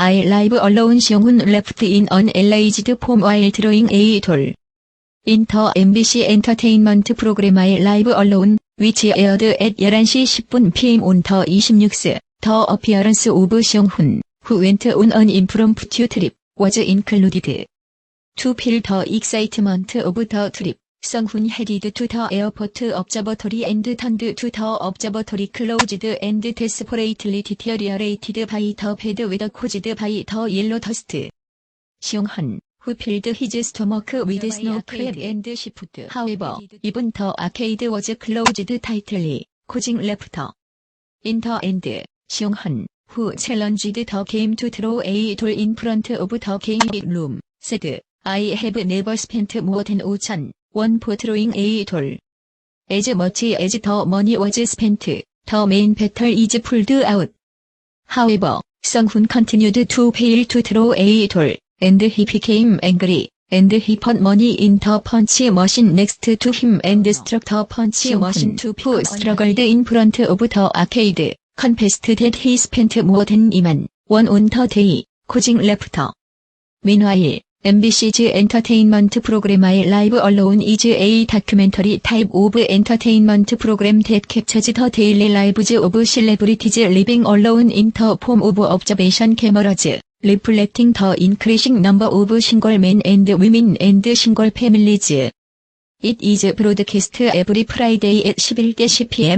I live alone 시용훈 left in an enlarged form while drawing a doll. 인터 MBC 엔터테인먼트 프로그램 I live alone, which aired at 11시 10분 PM on the 26th, the appearance of 시용훈, who went on an impromptu trip, was included. To feel the excitement of the trip. 성훈 헤디드 투더 에어포트 업자버터리 앤드 턴드 투더 업자버터리 클로우즈드 앤드 데스포레이틀리 디티어리어레이티드 바이 더 베드 웨더 코지드 바이 더 옐로 더스트 시용헌 후필드 히즈 스토머크 위드 스노우 크랩 앤드 시프트 하웨버 이분 더 아케이드 워즈 클로우즈드 타이틀리 코징 레프터 인터 앤드 시용헌 후챌런지드더 게임 투트로우 에이 돌인 프런트 오브 더 게임 룸 세드 I have never spent more than 5,000원 포트로잉 A 돌. As much as the money was spent, the main battle is pulled out. However, Sungun continued to fail to throw A 돌, and he became angry, and he put money in the punch machine next to him and struck the punch machine to who struggled in front of the arcade, confessed that he spent more than 2만 원 on the day, causing laughter. Meanwhile, MBC 즈 엔터테인먼트 프로그래마의 라이브 얼로운 이즈 A 다큐멘터리 타입 오브 엔터테인먼트 프로그램 댓 캡처지 더 데일리 라이브즈 오브 실레브리티즈 리빙 얼로운 인터 폼 오브 업저베이션 캐머러즈 리플렉팅 더 인크리싱 넘버 오브 싱글 맨 앤드 위민 앤드 싱글 패밀리즈 It is broadcast every Friday at 11대 10pm